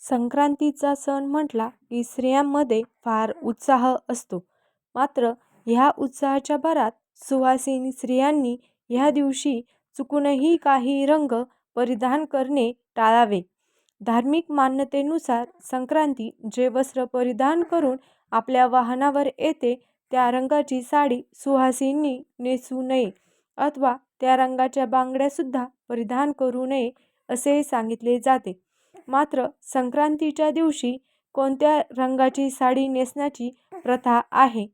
संक्रांतीचा सण म्हटला की स्त्रियांमध्ये फार उत्साह असतो. मात्र ह्या उत्साहाच्या भरात सुवासिनी स्त्रियांनी ह्या दिवशी चुकूनही काही रंग परिधान करणे टाळावे. धार्मिक मान्यतेनुसार संक्रांती जे वस्त्र परिधान करून आपल्या वाहनावर येते त्या रंगाची साडी सुहासिनी नेसू नये अथवा त्या रंगाच्या बांगड्यासुद्धा परिधान करू नये असे सांगितले जाते. मात्र संक्रांतीच्या दिवशी कोणत्या रंगाची साडी नेसण्याची प्रथा आहे?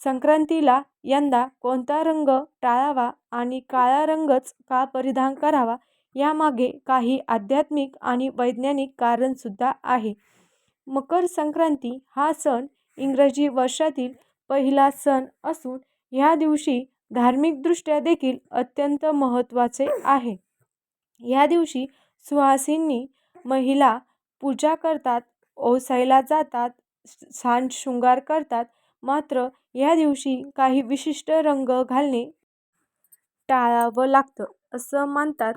संक्रांतीला यंदा कोणता रंग टाळावा आणि काळा रंगच का परिधान करावा यामागे काही आध्यात्मिक आणि वैज्ञानिक कारणसुद्धा आहे. मकर संक्रांती हा सण इंग्रजी वर्षातील पहिला सण असून ह्या दिवशी धार्मिकदृष्ट्या देखील अत्यंत महत्त्वाचे आहे. ह्या दिवशी सुहासिनी महिला पूजा करतात ओसायला जातात छान शृंगार करतात. मात्र या दिवशी काही विशिष्ट रंग घालणे टाळावं लागतं असं मानतात.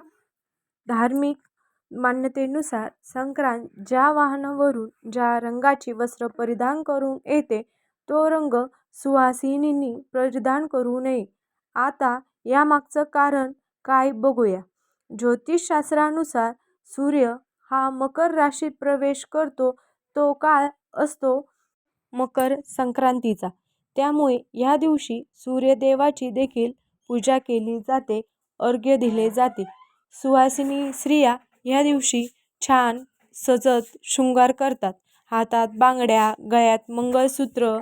धार्मिक मान्यतेनुसार संक्रांत ज्या वाहनावरून ज्या रंगाची वस्त्र परिधान करून येते तो रंग सुहासिनींनी परिधान करू नये. आता यामागचं कारण काय बघूया. ज्योतिषशास्त्रानुसार सूर्य हा मकर राशीत प्रवेश करतो तो काळ असतो मकर संक्रांतीचा. त्यामुळे ह्या दिवशी सूर्यदेवाची देखील पूजा केली जाते अर्घ्य दिले जाते. सुवासिनी स्त्रिया ह्या दिवशी छान सजत शृंगार करतात. हातात बांगड्या गळ्यात मंगळसूत्र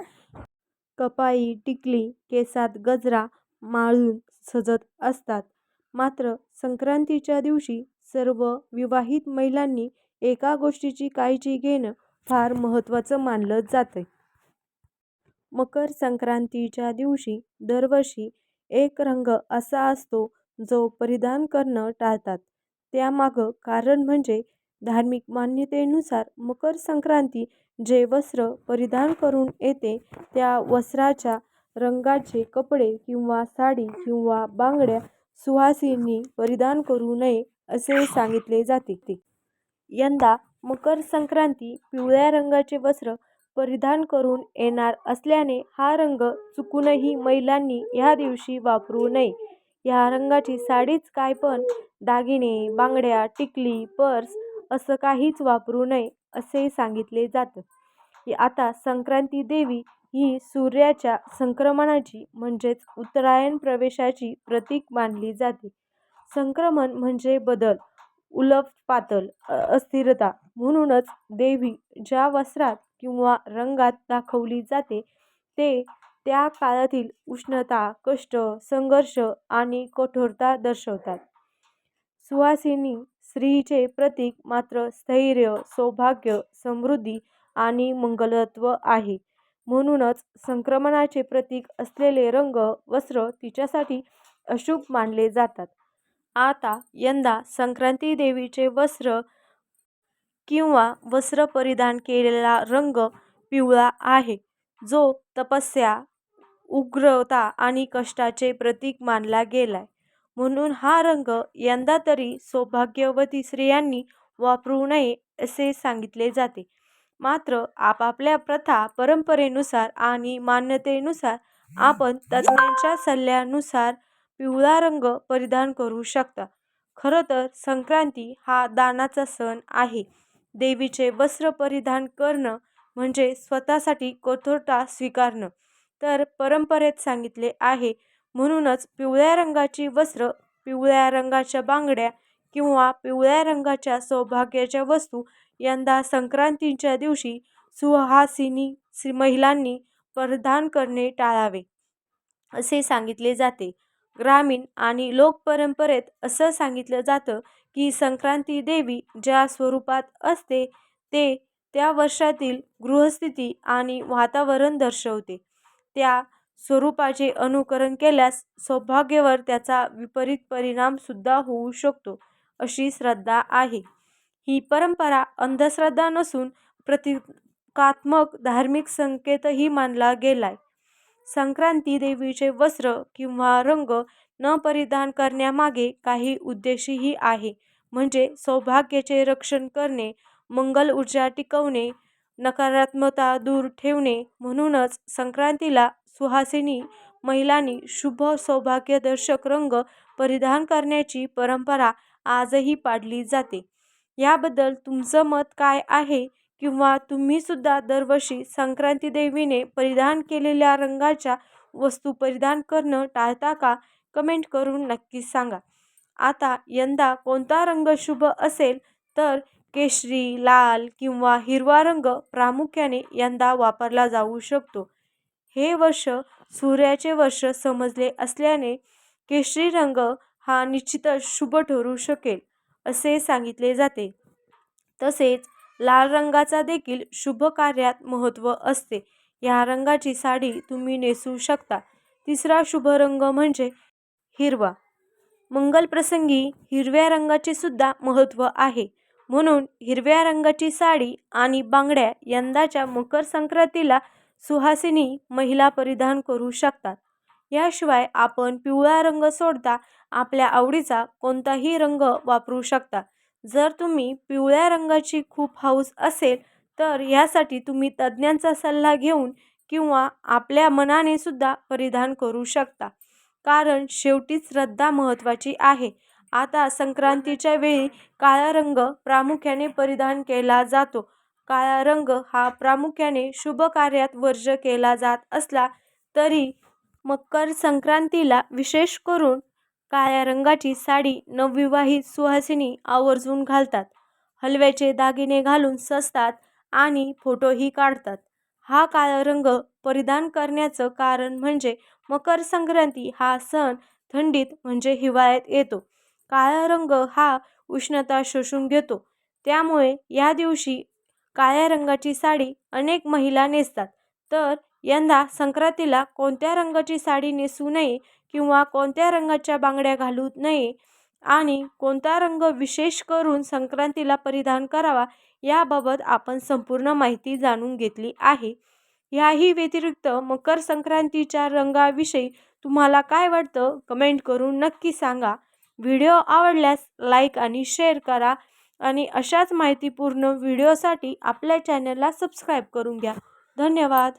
कपाळी टिकली केसात गजरा माळून सजत असतात. मात्र संक्रांतीच्या दिवशी सर्व विवाहित महिलांनी एका गोष्टीची काळजी घेणं फार महत्त्वाचं मानलं जातं मकर संक्रांतीच्या दिवशी दरवर्षी एक रंग असा असतो जो परिधान करणं टाळतात. त्यामागं कारण म्हणजे धार्मिक मान्यतेनुसार मकर संक्रांती जे वस्त्र परिधान करून येते त्या वस्त्राच्या रंगाचे कपडे किंवा साडी किंवा बांगड्या सुहासिनींनी परिधान करू नये. असे सांगितले जाते यंदा मकर संक्रांती पिवळ्या रंगाचे वस्त्र परिधान करून येणार असल्याने हा रंग चुकूनही महिलांनी ह्या दिवशी वापरू नये. ह्या रंगाची साडीच काय पण दागिने बांगड्या टिकली पर्स असं काहीच वापरू नये असे सांगितले जातं. आता संक्रांती देवी ही सूर्याच्या संक्रमणाची म्हणजेच उत्तरायण प्रवेशाची प्रतीक मानली जाते. संक्रमण म्हणजे बदल उलथपालथ अस्थिरता. म्हणूनच देवी ज्या वस्त्रात किंवा रंगात दाखवली जाते ते त्या काळातील उष्णता कष्ट संघर्ष आणि कठोरता दर्शवतात. सुहासिनी स्त्रीचे प्रतीक मात्र स्थैर्य सौभाग्य समृद्धी आणि मंगलत्व आहे. म्हणूनच संक्रमणाचे प्रतीक असलेले रंग वस्त्र तिच्यासाठी अशुभ मानले जातात. आता यंदा संक्रांती देवीचे वस्त्र किंवा वस्त्र परिधान केलेला रंग पिवळा आहे जो तपस्या उग्रता आणि कष्टाचे प्रतीक मानला गेलाय. म्हणून हा रंग यंदा तरी सौभाग्यवती स्त्रियांनी वापरू नये असे सांगितले जाते. मात्र आपापल्या प्रथा परंपरेनुसार आणि मान्यतेनुसार आपण तज्ज्ञांच्या सल्ल्यानुसार पिवळा रंग परिधान करू शकता. खरं तर संक्रांती हा दानाचा सण आहे. देवीचे वस्त्र परिधान करणं म्हणजे स्वतःसाठी कठोरता स्वीकारणं. तर परंपरेत सांगितले आहे. म्हणूनच पिवळ्या रंगाची वस्त्र पिवळ्या रंगाच्या बांगड्या किंवा पिवळ्या रंगाच्या सौभाग्याच्या वस्तू यंदा संक्रांतीच्या दिवशी सुहासिनी महिलांनी परिधान करणे टाळावे. असे सांगितले जाते. ग्रामीण आणि लोकपरंपरेत असं सांगितलं जातं की संक्रांती देवी ज्या स्वरूपात असते ते त्या वर्षातील गृहस्थिती आणि वातावरण दर्शवते. त्या स्वरूपाचे अनुकरण केल्यास सौभाग्यावर त्याचा विपरीत परिणामसुद्धा होऊ शकतो अशी श्रद्धा आहे. ही परंपरा अंधश्रद्धा नसून प्रतिकात्मक धार्मिक संकेतही मानला गेलाय. संक्रांती देवीचे वस्त्र किंवा रंग न परिधान करण्यामागे काही उद्देशही आहे. म्हणजे सौभाग्याचे रक्षण करणे मंगल ऊर्जा टिकवणे नकारात्मकता दूर ठेवणे म्हणूनच संक्रांतीला सुहासिनी महिलांनी शुभ सौभाग्यदर्शक रंग परिधान करण्याची परंपरा आजही पाडली जाते. याबद्दल तुमचं मत काय आहे? किंवा तुम्हीसुद्धा दरवर्षी संक्रांती देवीने परिधान केलेल्या रंगाच्या वस्तू परिधान करणं टाळता का? कमेंट करून नक्कीच सांगा. आता यंदा कोणता रंग शुभ असेल तर केशरी लाल किंवा हिरवा रंग प्रामुख्याने यंदा वापरला जाऊ शकतो. हे वर्ष सूर्याचे वर्ष समजले असल्याने केशरी रंग हा निश्चितच शुभ ठरू शकेल असे सांगितले जाते. तसेच लाल रंगाचा देखील शुभ कार्यात महत्त्व असते. या रंगाची साडी तुम्ही नेसू शकता. तिसरा शुभ रंग म्हणजे हिरवा. मंगलप्रसंगी हिरव्या रंगाचे सुद्धा महत्त्व आहे. म्हणून हिरव्या रंगाची साडी आणि बांगड्या यंदाच्या मकर संक्रांतीला सुहासिनी महिला परिधान करू शकतात. याशिवाय आपण पिवळा रंग सोडता आपल्या आवडीचा कोणताही रंग वापरू शकता. जर तुम्ही पिवळ्या रंगाची खूप हौस असेल तर यासाठी तुम्ही तज्ज्ञांचा सल्ला घेऊन किंवा आपल्या मनाने सुद्धा परिधान करू शकता. कारण शेवटी श्रद्धा महत्त्वाची आहे. आता संक्रांतीच्या वेळी काळा रंग प्रामुख्याने परिधान केला जातो. काळा रंग हा प्रामुख्याने शुभ कार्यात वर्ज केला जात असला तरी मकर संक्रांतीला विशेष करून काळ्या रंगाची साडी नवविवाहित सुहासिनी आवर्जून घालतात. हलव्याचे दागिने घालून सजतात आणि फोटोही काढतात. हा काळा रंग परिधान करण्याचं कारण म्हणजे मकर संक्रांती हा सण थंडीत म्हणजे हिवाळ्यात येतो. काळा रंग हा उष्णता शोषून घेतो. त्यामुळे या दिवशी काळ्या रंगाची साडी अनेक महिला नेसतात. तर यंदा संक्रांतीला कोणत्या रंगाची साडी नेसू नये किंवा कोणत्या रंगाच्या बांगड्या घालू नये आणि कोणता रंग विशेष करून संक्रांतीला परिधान करावा याबाबत आपण संपूर्ण माहिती जाणून घेतली आहे. याही व्यतिरिक्त मकर संक्रांतीच्या रंगाविषयी तुम्हाला काय वाटतं कमेंट करून नक्की सांगा. व्हिडिओ आवडल्यास लाईक आणि शेअर करा आणि अशाच माहितीपूर्ण व्हिडिओसाठी आपल्या चॅनलला सबस्क्राईब करून घ्या. धन्यवाद.